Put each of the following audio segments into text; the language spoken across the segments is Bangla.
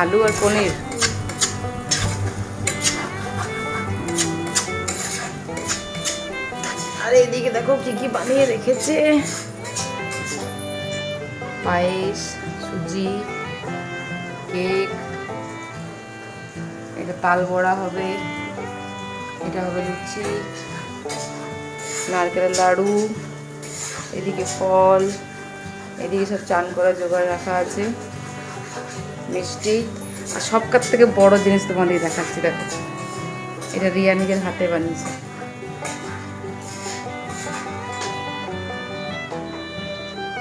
আলু আর পনির? আর এদিকে দেখো কি কি বানিয়ে রেখেছে। পায়েস, সুজি, কেক, এটা তাল বড়া হবে, এটা হবে লুচি, নারকেলের লাড়ু, এদিকে ফল। এদিকে সব চান করা জোগাড় রাখা আছে। মিষ্টি। আর সবকার থেকে বড় জিনিস তোমাদের দেখাচ্ছি, দেখো। এটা রিয়া নিজের হাতে বানিয়েছে।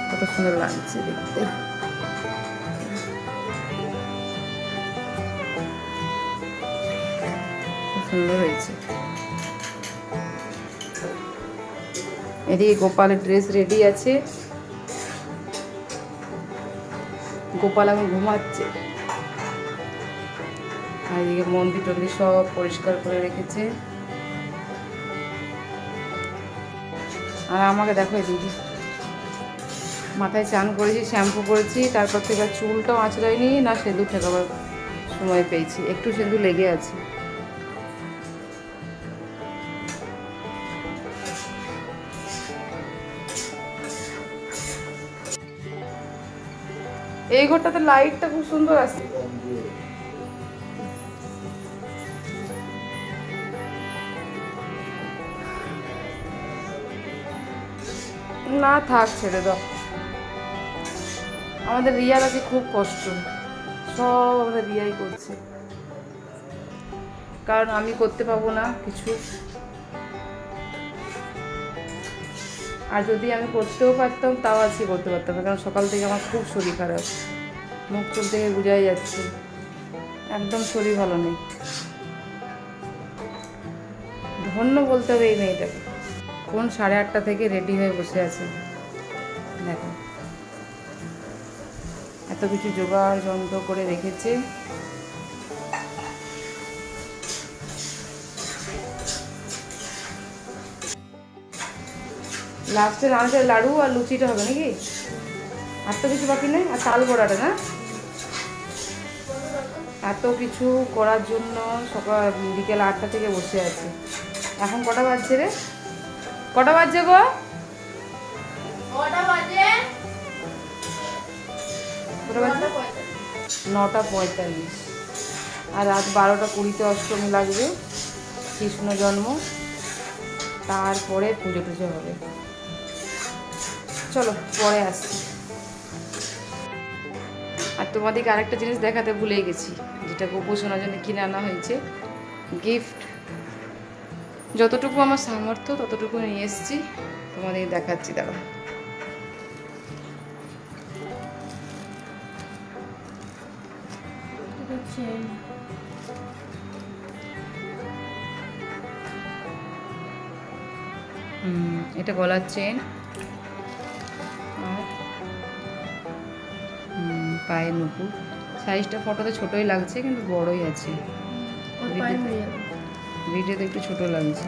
কত সুন্দর লাগছে দেখতে। সুন্দর হয়েছে। এদিকে গোপালের ড্রেস রেডি আছে। গোপাল এখন ঘুমাচ্ছে। আর এদিকে মন্দির টন্দির সব পরিষ্কার করে রেখেছে। আর আমাকে দেখো দিদি। মাথায় চান করেছি, শ্যাম্পু করেছি, তারপর থেকে চুলটাও আঁচড়াইনি, না সেঁদুর ঠেকাবার সময় পেয়েছি। একটু সেঁদুর লেগে আছে। এই ঘরটাতে লাইটটা খুব সুন্দর আছে। না থাক, ছেড়ে দাও। আমাদের রিয়ার আছে খুব কষ্ট। সব আমাদের রিয়াই করছে। কারণ আমি করতে পাবো না কিছু। আর যদি আমি করতেও পারতাম, তাও আজকে করতে পারতাম না, কারণ সকাল থেকে আমার খুব শরীর খারাপ। মুখ চোখ থেকে বুঝাই যাচ্ছে। একদম শরীর ভালো নেই। ধন্য বলতে হবে এই মেয়েটাকে। কোন সাড়ে আটটা থেকে রেডি হয়ে বসে আছে। দেখো। এত কিছু জোগাড় যন্ত্র করে রেখেছে। লাস্টে নারকেল লাড়ু আর লুচিটা হবে নাকি? আর তো কিছু বাকি নেই? আর তাল বড়াটা না? এত কিছু করার জন্য সকাল বিকেল আটটা থেকে বসে আছি। এখন কটা বাজছে রে? কটা বাজছে গো? নটা পঁয়তাল্লিশ। আর রাত বারোটা কুড়িতে অষ্টমী লাগবে কৃষ্ণ জন্ম। তারপরে পুজো টুজো হবে। চলো, পরে আসছি। আর তোমাদেরকে আরেকটা জিনিস দেখাতে ভুলে গেছি, যেটা গোপোষণার জন্য কিনে আনা হয়েছে। গিফট যতটুকু আমার সামর্থ্য, ততটুকু নিয়ে এসেছি। তোমাদের দেখাচ্ছি দাঁড়া এটা গলার চেন পায়ের নুপুর। সাইজটা ফটোতে ছোটই লাগছে কিন্তু বড়ই আছে। ভিডিওতে একটু ছোট লাগছে।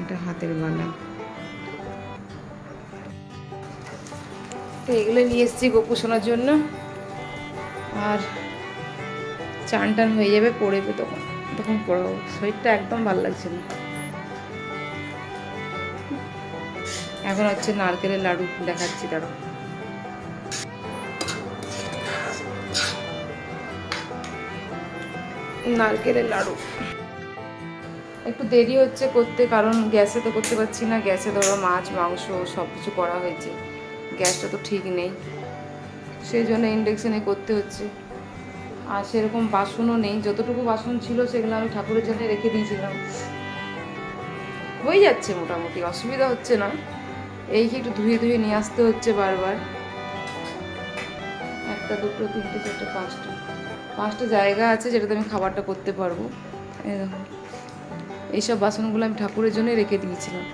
এটা হাতের বালা। তো এগুলো নিয়ে এসেছি গোপু শোনার জন্য। আর চান টান হয়ে যাবে পড়বে তখন। তখন পড়াবো। শরীরটা একদম ভালো লাগছে না। এখন হচ্ছে নারকেলের লাড়ু দেখাচ্ছি দাঁড়ো নারকেলের লাড়ু। একটু দেরি হচ্ছে করতে, কারণ গ্যাসে তো করতে পারছি না। গ্যাসে ধরো মাছ, মাংস সব কিছু করা হয়েছে। গ্যাসটা তো ঠিক নেই। সেই জন্য ইন্ডাকশানে করতে হচ্ছে। আর সেরকম বাসনও নেই। যতটুকু বাসন ছিল সেগুলো আমি ঠাকুরের জন্য রেখে দিয়েছিলাম। হয়ে যাচ্ছে মোটামুটি, অসুবিধা হচ্ছে না। এই কি একটু ধুয়ে ধুয়ে নিয়ে আসতে হচ্ছে বারবার। একটা, দুটো, তিনটে, চারটে, পাঁচটা। পাঁচটা জায়গা আছে যেটাতে আমি খাবারটা করতে পারব। এইসব বাসনগুলো আমি ঠাকুরের জন্যই রেখে দিয়েছিলাম,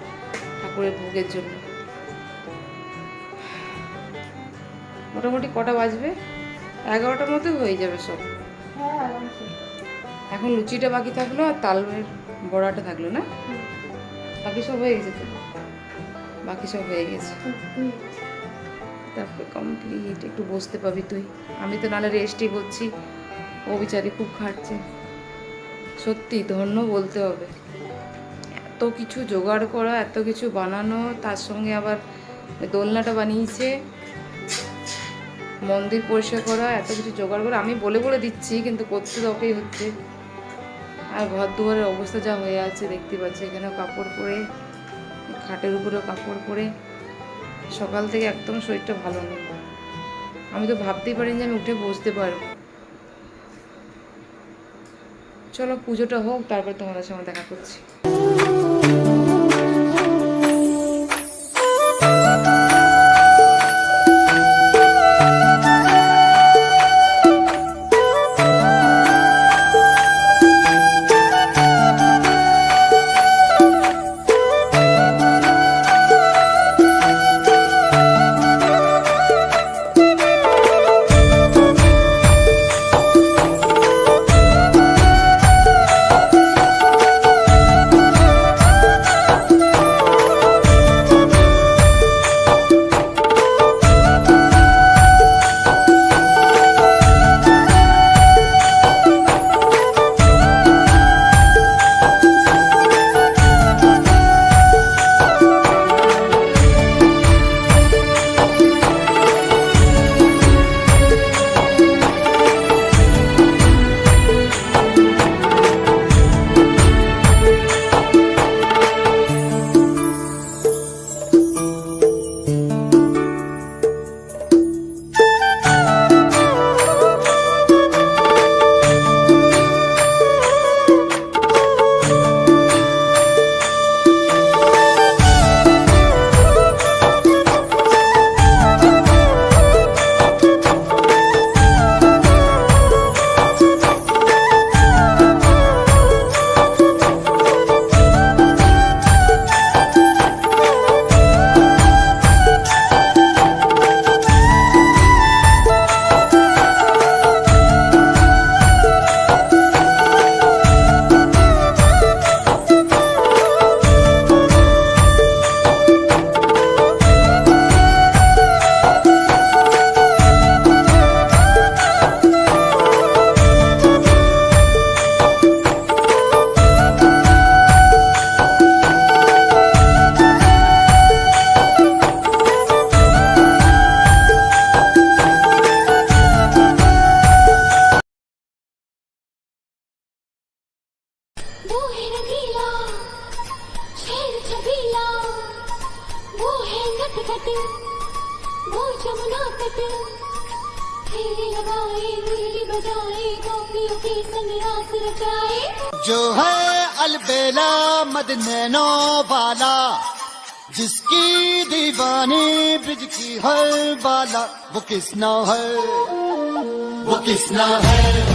ঠাকুরের ভোগের জন্য। মোটামুটি কটা বাজবে? এগারোটার মধ্যে হয়ে যাবে সব। এখন লুচিটা বাকি থাকল আর তালের বড়াটা থাকল না? বাকি সব হয়ে গেছে তো? বাকি সব হয়ে গেছে। তারপরে কমপ্লিট একটু বসতে পাবি তুই। আমি তো নাহলে রেস্টই করছি। ও বিচারি খুব খাটছে সত্যি, ধন্য বলতে হবে। এত কিছু জোগাড় করা, এত কিছু বানানো, তার সঙ্গে আবার দোলনাটা বানিয়েছে, মন্দির পরিষ্কার করা, এত কিছু জোগাড় করা, আমি বলে বলে দিচ্ছি, কিন্তু করতে তো ওকেই হচ্ছে। আর ঘর দুয়ারের অবস্থা যা হয়ে আছে, দেখতে পাচ্ছি এখানে কাপড় পরে, খাটের উপরেও কাপড় পরে, সকাল থেকে একদম শরীরটা ভালো নেই। আমি তো ভাবতেই পারিনি যে আমি উঠে বসতে পারব। চলো পুজোটা হোক তারপর তোমাদের সঙ্গে দেখা করছি। जो है अलबेला मदनैनो वाला, जिसकी दीवानी ब्रिज की हर बाला, वो किसना है? वो किसना है?